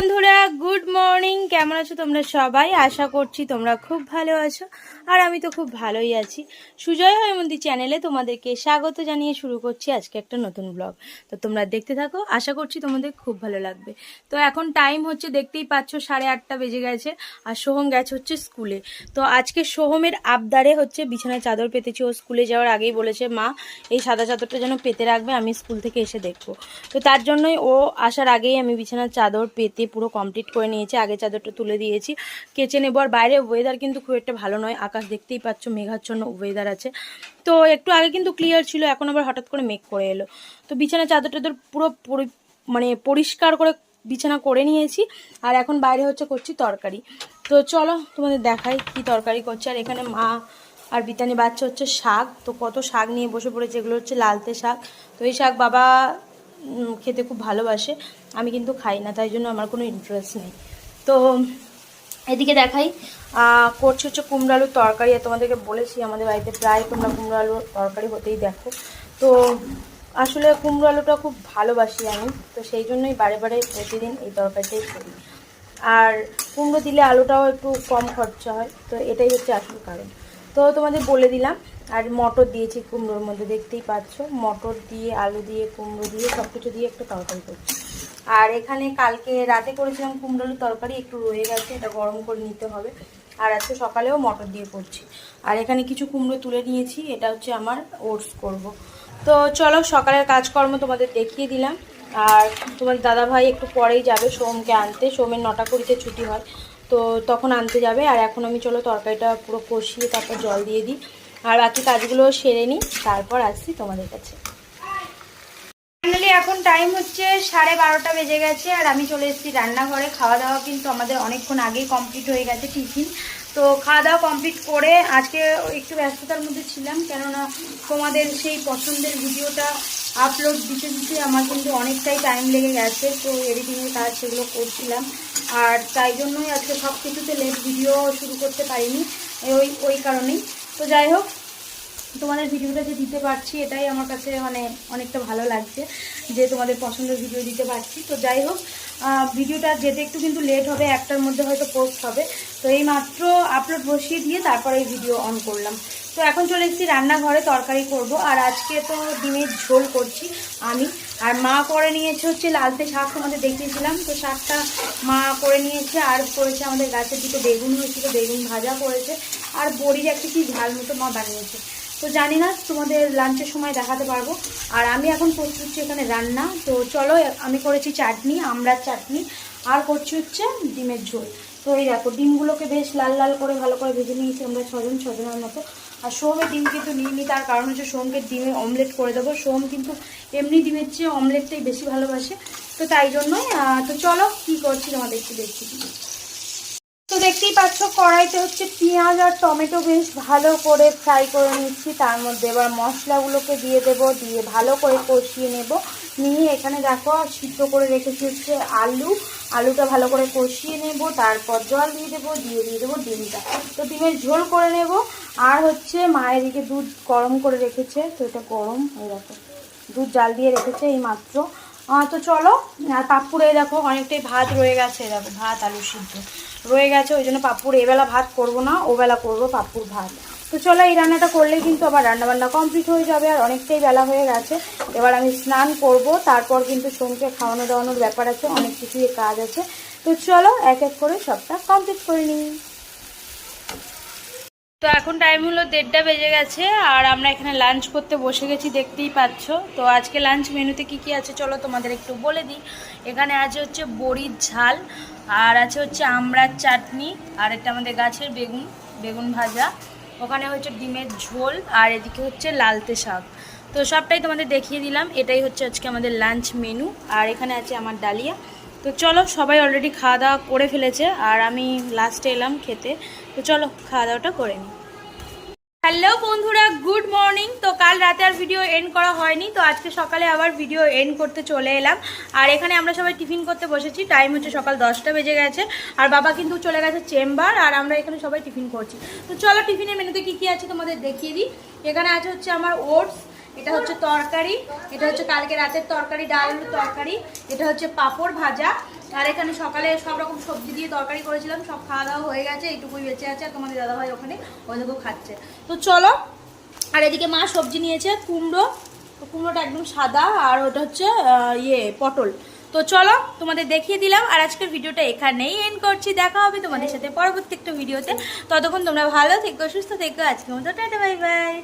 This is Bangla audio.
বন্ধুরা গুড মর্নিং কেমন আছো তোমরা সবাই? আশা করছি তোমরা খুব ভালো আছো। আর আমি তো খুব ভালোই আছি। সুজয় হৈমন্তী চ্যানেলে তোমাদেরকে স্বাগত জানিয়ে শুরু করছি আজকে একটা নতুন ব্লগ। তো তোমরা দেখতে থাকো, আশা করছি তোমাদের খুব ভালো লাগবে। তো এখন টাইম হচ্ছে, দেখতেই পাচ্ছ সাড়ে আটটা বেজে গেছে আর সোহম গেছে হচ্ছে স্কুলে তো আজকে সোহমের আবদারে হচ্ছে বিছানায় চাদর পেতেছি। ও স্কুলে যাওয়ার আগেই বলেছে, মা, এই সাদা চাদরটা যেন পেতে রাখবে, আমি স্কুল থেকে এসে দেখব। তো তার জন্যই ও আসার আগেই আমি বিছানার চাদর পেতে পুরো কমপ্লিট করে নিয়েছি। আগে চাদরটা তুলে দিয়েছি। কেচে নেব আর বাইরে ওয়েদার কিন্তু খুব একটা ভালো নয়। আকাশ দেখতেই পাচ্ছ, মেঘাচ্ছন্ন ওয়েদার আছে। তো একটু আগে কিন্তু ক্লিয়ার ছিল, এখন আবার হঠাৎ করে মেঘ করে এলো। তো বিছানার চাদর টাদর পুরো পরি- মানে পরিষ্কার করে বিছানা করে নিয়েছি। আর এখন বাইরে হচ্ছে করছি তরকারি। তো চলো তোমাদের দেখাই কি তরকারি করছে। আর এখানে মা আর বিতানি বাচ্চা হচ্ছে শাক। তো কত শাক নিয়ে বসে পড়েছে, এগুলো হচ্ছে লালতে শাক। তো এই শাক বাবা খেতে খুব ভালোবাসে। আমি কিন্তু খাই না, তাই জন্য আমার কোনো ইন্টারেস্ট নেই। তো এদিকে দেখাই করছি হচ্ছে কুমড়ো আলুর তরকারি, আর তোমাদেরকে বলেছি আমাদের বাড়িতে প্রায় তোমরা কুমড়ো আলুর তরকারি হতেই দেখো। তো আসলে কুমড়ো আলুটা খুব ভালোবাসি আমি, তো সেই জন্যই বারে বারে প্রতিদিন এই তরকারিটাই করি। আর কুমড়ো দিলে আলুটাও একটু কম খরচা হয়, তো এটাই হচ্ছে আসল কারণ। তো তোমাদের বলে দিলাম, আর মটর দিয়েছি কুমড়োর মধ্যে, দেখতেই পাচ্ছ। মটর দিয়ে, আলু দিয়ে, কুমড়ো দিয়ে সব কিছু দিয়ে একটা তরকারি করছি। আর এখানে কালকে রাতে করেছিলাম কুমড়ো আলুর তরকারি, একটু রয়ে গেছে, এটা গরম করে নিতে হবে। আর আজকে সকালেও মটর দিয়ে করছি। আর এখানে কিছু কুমড়ো তুলে নিয়েছি, এটা হচ্ছে আমার ওটস করব। তো চলো, সকালের কাজকর্ম তোমাদের দেখিয়ে দিলাম। আর তোমার দাদা ভাই একটু পরেই যাবে সোমকে আনতে, সোমের নটা কুড়িতে ছুটি হয়। তো তখন আনতে যাবে, আর এখন আমি চলো তরকারিটা পুরো কষিয়ে তারপর জল দিয়ে দিই। আর বাকি কাজগুলো সেরে নিই, তারপর আসছি তোমাদের কাছে। এখন টাইম হচ্ছে সাড়ে বারোটা বেজে গেছে আর আমি চলে এসেছি রান্নাঘরে। খাওয়া দাওয়া কিন্তু আমাদের অনেকক্ষণ আগেই কমপ্লিট হয়ে গেছে টিফিন তো খাওয়া দাওয়া কমপ্লিট করে আজকে একটু ব্যস্ততার মধ্যে ছিলাম কেননা তোমাদের সেই পছন্দের ভিডিওটা আপলোড দিতে দিতে আমার কিন্তু অনেকটাই টাইম লেগে গেছে। তো এডিটিংয়ের কাজ সেগুলো করছিলাম। আর তাই জন্যই আজকে সব কিছুতে লেট ভিডিও শুরু করতে পারিনি। ওই ওই কারণেই। তো যাই হোক তোমাদের ভিডিওটা যে দিতে পারছি, এটাই আমার কাছে মানে অনেকটা ভালো লাগছে যে তোমাদের পছন্দের ভিডিও দিতে পারছি। তো যাই হোক ভিডিওটা যেতে একটু কিন্তু লেট হবে, একটার মধ্যে হয়তো পোস্ট হবে। তো এই মাত্র আপলোড বসিয়ে দিয়ে তারপরে এই ভিডিও অন করলাম। তো এখন চলে এসেছি রান্নাঘরে তরকারি করব, আর আজকে তো ডিমের ঝোল করছি আমি। আর মা করে নিয়েছে হচ্ছে লালতে শাক, তোমাদের দেখিয়েছিলাম। তো শাকটা মা করে নিয়েছে, আর করেছে আমাদের গাছের দুটো বেগুন হয়েছিল, বেগুন ভাজা করেছে। আর বড়ির একটা কি ঝাল মতো মা বানিয়েছে। তো জানি না তোমাদের লাঞ্চের সময় দেখাতে পারব। আর আমি এখন করছি হচ্ছে এখানে রান্না। তো চলো, আমি করেছি চাটনি আমড়ার চাটনি, আর করছি হচ্ছে ডিমের ঝোল। তো এই দেখো, ডিমগুলোকে বেশ লাল লাল করে ভালো করে ভেজে নিয়েছি আমরা ছজন, ছজনের মতো। আর সোমের ডিম কিন্তু নিইনি, তার কারণ হচ্ছে সোমকে ডিমে অমলেট করে দেবো। সোম কিন্তু এমনি ডিমের চেয়ে অমলেটটাই বেশি ভালোবাসে। তো তাই জন্যই তো চলো, কী করছি তোমাদের একটু দেখছি। দেখতেই পাচ্ছ, কড়াইতে হচ্ছে পেঁয়াজ আর টমেটো বেশ ভালো করে ফ্রাই করে নিচ্ছি। তার মধ্যে এবার মশলাগুলোকে দিয়ে দেব, দিয়ে ভালো করে কষিয়ে নেব। নিয়ে এখানে দেখো সিদ্ধ করে রেখেছি হচ্ছে আলু। আলুটা ভালো করে কষিয়ে নেব, তারপর জল দিয়ে দেবো, দিয়ে দিয়ে দেবো ডিমটা। তো ডিমের ঝোল করে নেব। আর হচ্ছে মায়ের দিকে দুধ গরম করে রেখেছে, তো এটা গরম, এই দেখো। দুধ জাল দিয়ে রেখেছে এই মাত্র। তো চলো পাপ্পুর দেখো, অনেকটাই ভাত রয়ে গেছে, দেখো, ভাত, আলু সিদ্ধ। রয়ে গেছে, ওই জন্য পাপ্পুর এবেলা ভাত করব না, ওবেলা করব পাপ্পুর ভাত। তো চলো, এই রান্নাটা করলেই কিন্তু আবার রান্নাবান্না কমপ্লিট হয়ে যাবে, আর অনেকটাই বেলা হয়ে গেছে। এবার আমি স্নান করব, তারপর কিন্তু সোমকে খাওয়ানো দাওয়ানোর ব্যাপার আছে, অনেক কিছুই কাজ আছে। তো চলো, এক এক করে সবটা কমপ্লিট করে নিই। তো এখন টাইম হলো দেড়টা বেজে গেছে আর আমরা এখানে লাঞ্চ করতে বসে গেছি, দেখতেই পাচ্ছ। তো আজকে লাঞ্চ মেনুতে কি কি আছে চলো তোমাদের একটু বলে দিই। এখানে আছে হচ্ছে বড়ির ঝাল, আর আছে হচ্ছে আমড়ার চাটনি, আর একটা আমাদের গাছের বেগুন বেগুন ভাজা। ওখানে হচ্ছে ডিমের ঝোল, আর এদিকে হচ্ছে লালতে শাক। তো সবটাই তোমাদের দেখিয়ে দিলাম, এটাই হচ্ছে আজকে আমাদের লাঞ্চ মেনু আর এখানে আছে আমার ডালিয়া। তো চলো, সবাই অলরেডি খাওয়া দাওয়া করে ফেলেছে, আর আমি লাস্টে এলাম খেতে। তো চলো খাওয়া দাওয়াটা করে নিই হ্যালো বন্ধুরা গুড মর্নিং তো কাল রাতে আর ভিডিও এন্ড করা হয়নি, তো আজকে সকালে আবার ভিডিও এন্ড করতে চলে এলাম। আর এখানে আমরা সবাই টিফিন করতে বসেছি টাইম হচ্ছে সকাল দশটা বেজে গেছে। আর বাবা কিন্তু চলে গেছে চেম্বার, আর আমরা এখানে সবাই টিফিন করছি। তো চলো টিফিনের মেনুতে কি কি আছে তোমাদের দেখিয়ে দিই। এখানে আছে হচ্ছে আমার ওটস এটা হচ্ছে তরকারি, এটা হচ্ছে কালকে রাতের তরকারি, ডাল তরকারি, এটা হচ্ছে পাঁপড় ভাজা। আর এখানে সকালে সব রকম সবজি দিয়ে তরকারি করেছিলাম, সব খাওয়া দাওয়া হয়ে গেছে, এইটুকুই বেঁচে আছে আর তোমাদের দাদাভাই ওখানে ওদেরকেও খাচ্ছে। তো চলো, আর এদিকে মা সবজি নিয়েছে, কুমড়ো। তো কুমড়োটা একদম সাদা, আর ওটা হচ্ছে ইয়ে পটল। তো চলো, তোমাদের দেখিয়ে দিলাম, আর আজকের ভিডিওটা এখানেই এন্ড করছি। দেখা হবে তোমাদের সাথে পরবর্তী একটা ভিডিওতে। ততক্ষণ তোমরা ভালো থেকো, সুস্থ থেকো। আজকের মতো টাটা বাই বাই